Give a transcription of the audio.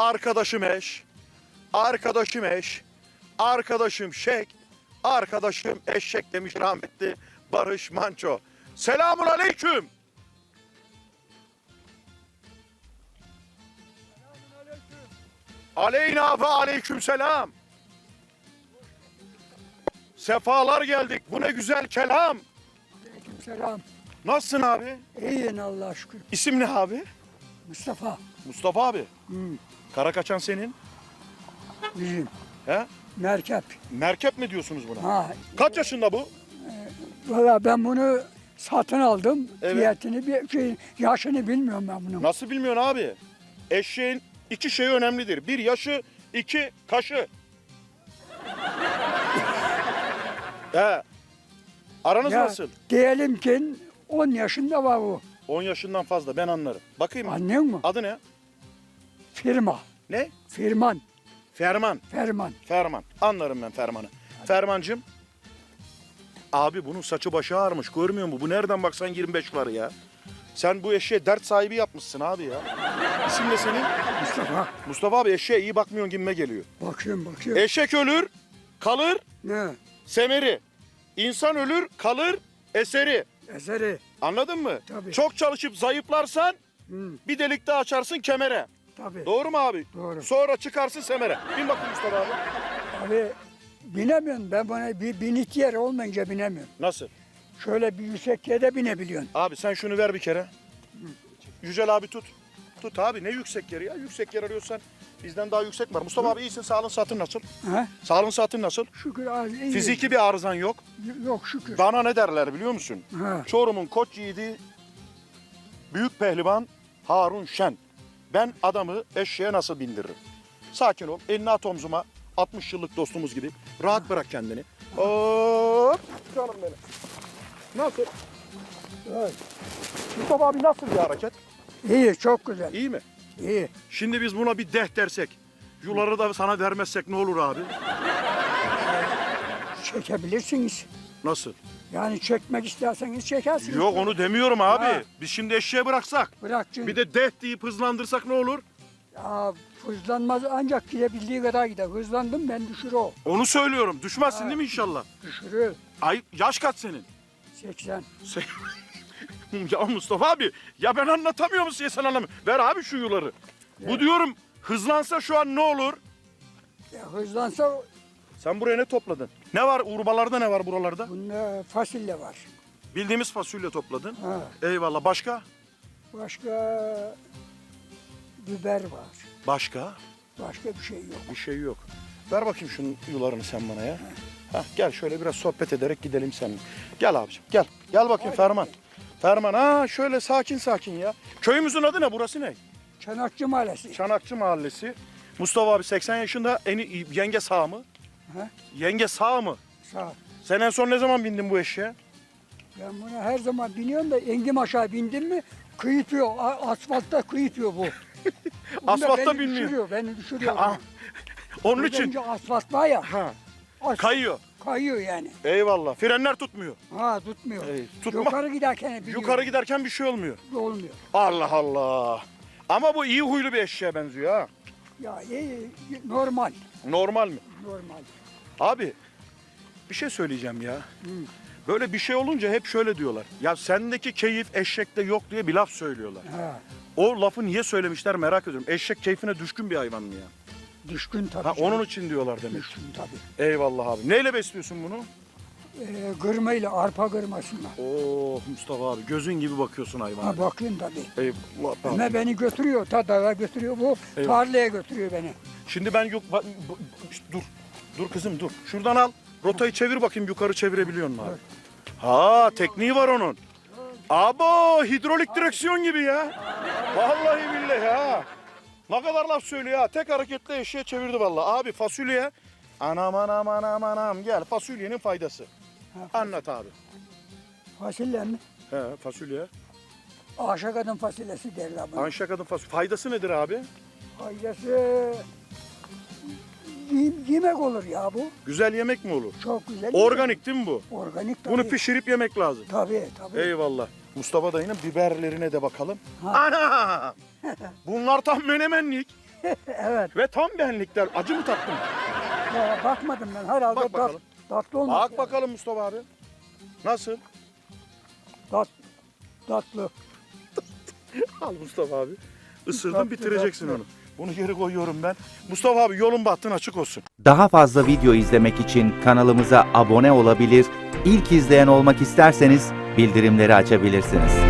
arkadaşım eş, arkadaşım eş, arkadaşım şek, arkadaşım eşek demiş rahmetli Barış Manço. Selamun aleyküm. Aleyna ve aleyküm selam. Sefalar geldik. Bu ne güzel kelam. Selam. Nasılsın abi? İyiyim Allah'a şükür. İsim ne abi? Mustafa. Mustafa abi. Hmm, Kara kaçan senin. bizim. He? Merkep. Merkep mi diyorsunuz buna? Ha, Kaç yaşında bu? valla ben bunu satın aldım. Evet. Fiyatını, bir şey, yaşını bilmiyorum ben bunun. Nasıl bilmiyorsun abi? Eşeğin iki şeyi önemlidir. Bir yaşı, iki kaşı. He. Aranız Ya, nasıl? Diyelim ki 10 yaşında var bu. 10 yaşından fazla ben anlarım. Bakayım. Anlıyor musun? Adı ne? Firma. Ne? Firman. Ferman. Ferman. Ferman. Anlarım ben Ferman'ı. Fermancığım. Abi bunun saçı başı ağarmış. Görmüyor musun? Bu nereden baksan 25 var ya. Sen bu eşeğe dert sahibi yapmışsın abi ya. İsim ne senin? Mustafa. Mustafa abi eşeğe iyi bakmıyorsun gibime geliyor. Bakıyorum bakıyorum. Eşek ölür, kalır ne? semeri. İnsan ölür, kalır eseri. Eseri. Anladın mı? Tabii. Çok çalışıp zayıflarsan Hı, bir delik daha açarsın kemere. Tabii. Doğru mu abi? Doğru. Sonra çıkarsın semere. Bin bakayım Mustafa abi. Abi binemiyorum. Ben buna bir binit yer olmayınca binemiyorum. Nasıl? Şöyle bir yüksek yere binebiliyorsun. Abi sen şunu ver bir kere. Yücel abi tut. Tut abi ne yüksek yeri ya? Yüksek yer arıyorsan bizden daha yüksek var. Mustafa abi iyisin. Sağlığın saatin nasıl? Ha? Sağlığın saatin nasıl? Şükür az iyi. Fiziki bir arızan yok. Yok şükür. Bana ne derler biliyor musun? Çorum'un koç yiğidi büyük pehlivan Harun Şen. Ben adamı eşeğe nasıl bindiririm? Sakin ol. Elini at omzuma. 60 yıllık dostumuz gibi. Rahat bırak kendini. Hop. Canım benim. Nasıl? Evet. Mustafa abi nasıl bir hareket? İyi çok güzel. İyi mi? İyi. Şimdi biz buna bir deh dersek. Yuları da sana vermezsek ne olur abi? Çekebilirsiniz. Nasıl? Yani çekmek isterseniz çekersiniz. Yok onu demiyorum abi. Ha. Biz şimdi eşeğe bıraksak. Bırak çünkü. Bir de deh deyip hızlandırsak ne olur? Ya, hızlanmaz ancak gidebildiği kadar gider. Hızlandım ben düşür o. Onu söylüyorum. Düşmezsin Ha. değil mi inşallah? Düşürür. Ay yaş kaç senin? 80. Sen... ya Mustafa abi ya ben anlatamıyor musun ya sen anlamıyorsun. Ver abi şu yuları. Bu diyorum hızlansa şu an ne olur? Ya, hızlansa Sen buraya ne topladın? Ne var urbalarda ne var buralarda? bunda fasulye var. Bildiğimiz fasulye topladın. Ha. Eyvallah. Başka? Başka biber var. Başka? Başka bir şey yok. Bir şey yok. Ver bakayım şunun yularını sen bana ya. Hah, gel şöyle biraz sohbet ederek gidelim seninle. Gel abiciğim gel. Gel bakayım Ferman. Ferman ha şöyle sakin sakin ya. Köyümüzün adı ne? Burası ne? Çanakçı Mahallesi. Çanakçı Mahallesi. Mustafa abi 80 yaşında. Eni, yenge sağ mı? Ha? Yenge sağ mı? Sağ. Sen en son ne zaman bindin bu eşeğe? Ben buna her zaman biniyorum da engim aşağı bindim mi kıyıtıyor. Asfaltta kıyıtıyor bu. Bunda Asfaltta beni binmiyor. Düşürüyor, beni düşürüyor. Ah, Onun Önce için asfalt var ya. ha, as- kayıyor. Kayıyor yani. Eyvallah. Frenler tutmuyor. Ha tutmuyor. Ey, tutma. Yukarı giderken biliyor. Yukarı giderken bir şey olmuyor. Olmuyor. Allah Allah. Ama bu iyi huylu bir eşeğe benziyor ha. Ya iyi, normal. Normal mi? Normal. Abi bir şey söyleyeceğim ya. Böyle bir şey olunca hep şöyle diyorlar. Ya sendeki keyif eşekte yok diye bir laf söylüyorlar. Ha, O lafı niye söylemişler merak ediyorum. Eşek keyfine düşkün bir hayvan mı ya? düşkün tabii. Ha, onun için diyorlar demek. Düşkün tabii. Eyvallah abi. Neyle besliyorsun bunu? Ee, gırmayla, arpa gırmasıyla. Oo Mustafa abi gözün gibi bakıyorsun hayvana. Ha bakayım tabii. Eyvallah abi. Ama beni götürüyor, ta dağa götürüyor bu. Tarlaya götürüyor beni. Şimdi ben yok bak- bu- bu- dur. Dur kızım dur. Şuradan al. Rotayı çevir bakayım yukarı çevirebiliyor musun abi? Ha tekniği var onun. Abo hidrolik direksiyon gibi ya. Vallahi billahi ha. Ne kadar laf söylüyor ha. Tek hareketle eşeğe çevirdi vallahi. Abi fasulye. Anam anam anam anam gel fasulyenin faydası. Anlat abi. Fasulye mi? He fasulye. Aşağı kadın fasulyesi derler buna. Anşa kadın fasulye. Faydası nedir abi? Faydası yem- yemek olur ya bu. Güzel yemek mi olur? Çok güzel. Organik değil mi bu? Organik tabii. Bunu pişirip yemek lazım. Tabii tabii. Eyvallah. Mustafa dayının biberlerine de bakalım. Ana! Bunlar tam menemenlik. evet. Ve tam benlikler. Acı mı tattın? Ya bakmadım ben herhalde Bak tat, bakalım. tatlı olmuş. Bak ya. bakalım Mustafa abi. Nasıl? Tat, tatlı. Al Mustafa abi. Isırdın Tatlı, bitireceksin tatlı. onu. Bunu geri koyuyorum ben. Mustafa abi yolun bahtın açık olsun. Daha fazla video izlemek için kanalımıza abone olabilir, ilk izleyen olmak isterseniz bildirimleri açabilirsiniz.